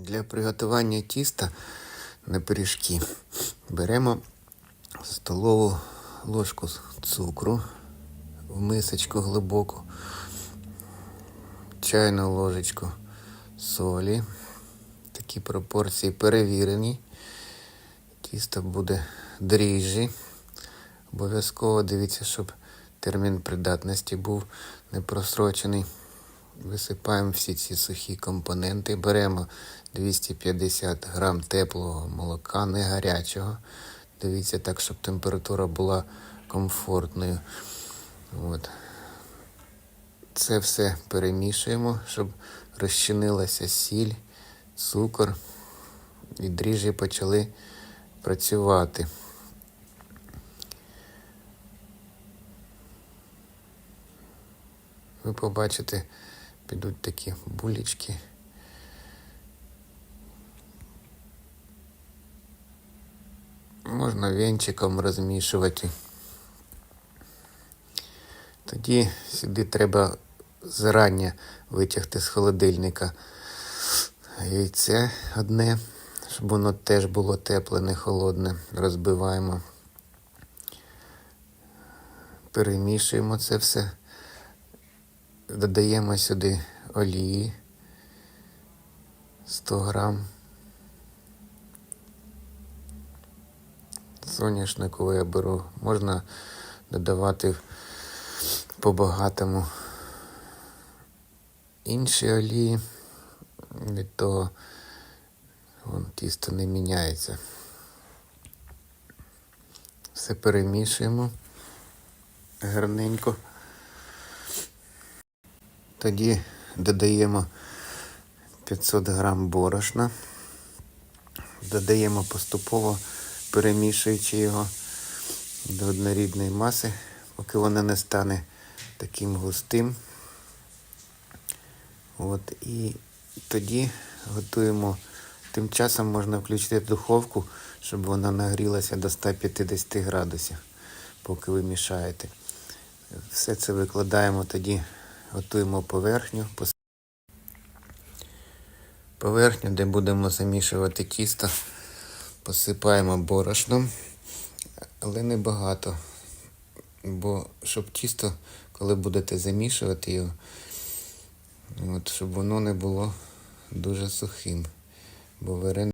Для приготування тіста на пиріжки беремо столову ложку цукру в мисочку глибоку, чайну ложечку солі. Такі пропорції перевірені. Тісто буде дріжджі. Обов'язково дивіться, щоб термін придатності був не просрочений. Висипаємо всі ці сухі компоненти. Беремо 250 грам теплого молока, не гарячого. Дивіться так, щоб температура була комфортною. От. Це все перемішуємо, щоб розчинилася сіль, цукор і дріжджі почали працювати. Ви побачите, підуть такі булечки. Можна венчиком розмішувати. Тоді сюди треба зарання витягти з холодильника яйце одне, щоб воно теж було тепле, не холодне. Розбиваємо. Перемішуємо це все. Додаємо сюди олії 100 грам. Соняшникову я беру. Можна додавати по-багатому інші олії. Від того вон, тісто не міняється. Все перемішуємо гарненько. Тоді додаємо 500 грам борошна, додаємо поступово, перемішуючи його до однорідної маси, поки воно не стане таким густим. От, і тоді готуємо. Тим часом можна включити духовку, щоб вона нагрілася до 150 градусів, поки ви мішаєте. Все це викладаємо тоді готуємо поверхню. Поверхню, де будемо замішувати тісто, посипаємо борошном, але не багато. Бо щоб тісто, коли будете замішувати його, от, щоб воно не було дуже сухим. Бо варене